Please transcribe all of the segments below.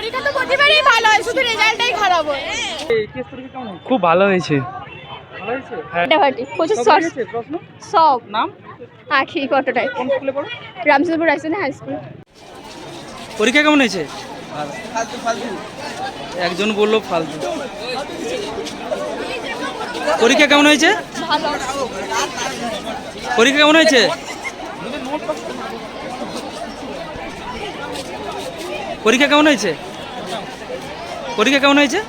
পরীক্ষা তো প্রতিবারই ভালো হয় শুধু রেজাল্টটাই খারাপ হয়। এই টেস্ট পরীক্ষা কেমন হয়েছে খুব ভালো হয়েছে হ্যাঁ প্রচুর সব নাম? আখি কতটাই। স্কুলে পড়ো? রামচন্দ্রপুর রাইসেন হাই স্কুল পরীক্ষা কেমন হয়েছে? একজন বলল ফালতু। পরীক্ষা কেমন হয়েছে? পরীক্ষা কেমন হয়েছে? পরীক্ষা কেমন হয়েছে? পরীক্ষা কেমন হয়েছে?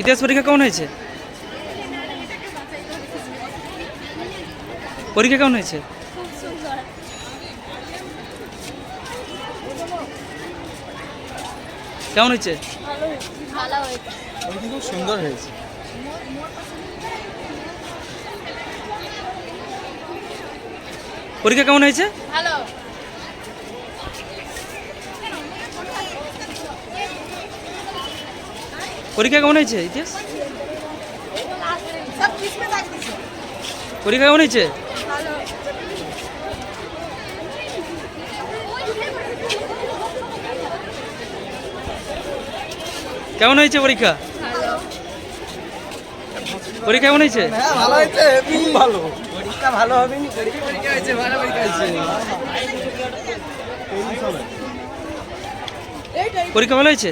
ইতিহাস পরীক্ষা কেমন হয়েছে? পরীক্ষা কেমন হয়েছে? কেমন হয়েছে? খুব সুন্দর হয়েছে। পরীক্ষা কেমন হয়েছে? ভালো। পরীক্ষা কেমন হয়েছে? ইতিহাস? পরীক্ষা কেমন হয়েছে? কেমন হয়েছে পরীক্ষা? পরীক্ষা কেমন হয়েছে? হ্যাঁ ভালো হয়েছে। ভালো। পরীক্ষা ভালো হবে পরীক্ষা হয়েছে ভালো হয়েছে? পরীক্ষা কেমন হয়েছে?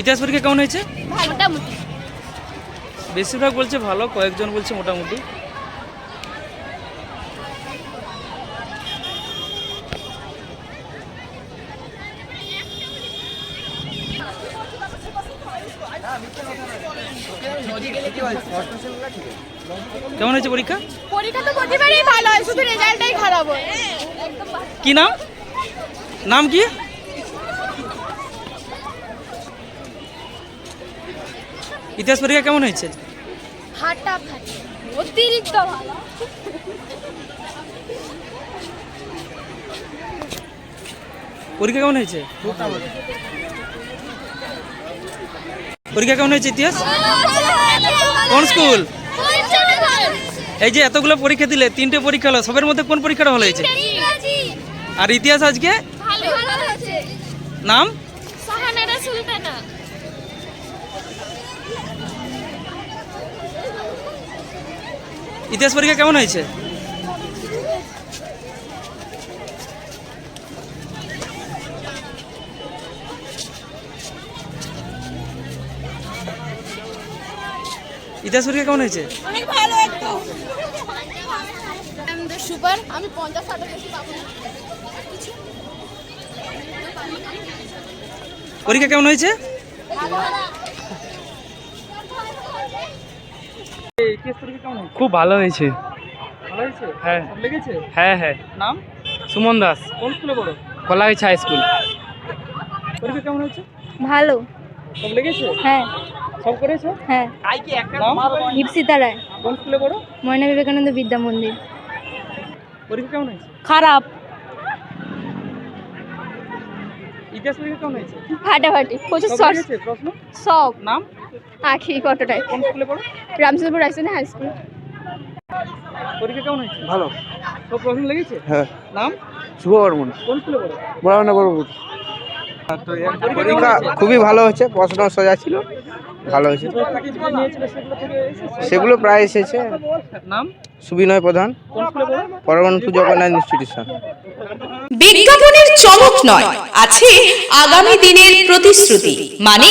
ইতিহাস পরীক্ষা কেমন হয়েছে? মোটামুটি। বেশিরভাগ বলছে ভালো কয়েকজন বলছে মোটামুটি। কেমন হয়েছে পরীক্ষা? পরীক্ষা তো প্রতিবারই ভালো হয় শুধু রেজাল্টটাই খারাপ হয়। কি নাম? নাম কি? ইতিহাস পরীক্ষা কেমন হয়েছে? ফাটাফাটি অতিরিক্ত ভালো। পরীক্ষা কেমন হয়েছে? পরীক্ষা কেমন হয়েছে ইতিহাস? কোন স্কুল? এই যে এতগুলো পরীক্ষা দিলে তিনটে পরীক্ষা হলো সবের মধ্যে কোন পরীক্ষাটা ভালো হয়েছে? আর ইতিহাস আজকে? নাম? সাহানারা সুলতানা। ইতিহাস পরীক্ষা কেমন হয়েছে? ইতিহাস পরীক্ষা কেমন হয়েছে? অনেক ভালো একদম। সুপার আমি পঞ্চাশ ষাট বেশি পাবো পরীক্ষা কেমন হয়েছে? খুব ভালো হয়েছে। হ্যাঁ। হ্যাঁ হ্যাঁ। নাম? সুমন দাস। কোন স্কুলে পড়ো? Kalagachhi high school. পরীক্ষা কেমন হয়েছে? ভালো। সব লেগেছে? হ্যাঁ। সব করেছ? হ্যাঁ। নাম? ইপসিতা রায় কোন স্কুলে পড়ো? ময়না বিবেকানন্দ বিদ্যা মন্দির। পরীক্ষা কেমন হয়েছে? খারাপ। ইতিহাস পরীক্ষা কেমন হয়েছে? ফাটাফাটি। প্রচুর শর্ট। প্রশ্ন? সব নাম? আখি কোন স্কুলে পড়ো? রামচন্দ্রপুর রাইসেন হাই স্কুল পরীক্ষা কেমন হয়েছে? ভালো। সব প্রশ্ন লেগেছে? হ্যাঁ। নাম? শুভ বর্মন কোন স্কুলে পড়ো? পরীক্ষা খুবই ভালো হচ্ছে প্রশ্ন সোজা ছিল ভালো হয়েছে। সেগুলো প্রায় এসেছে। নাম? সুবিনয় প্রধান। কোন স্কুলে পরমাণু জগন্নাথ ইনস্টিটিউশন বিজ্ঞাপনের চমক নয় আছে আগামী দিনের প্রতিশ্রুতি মানে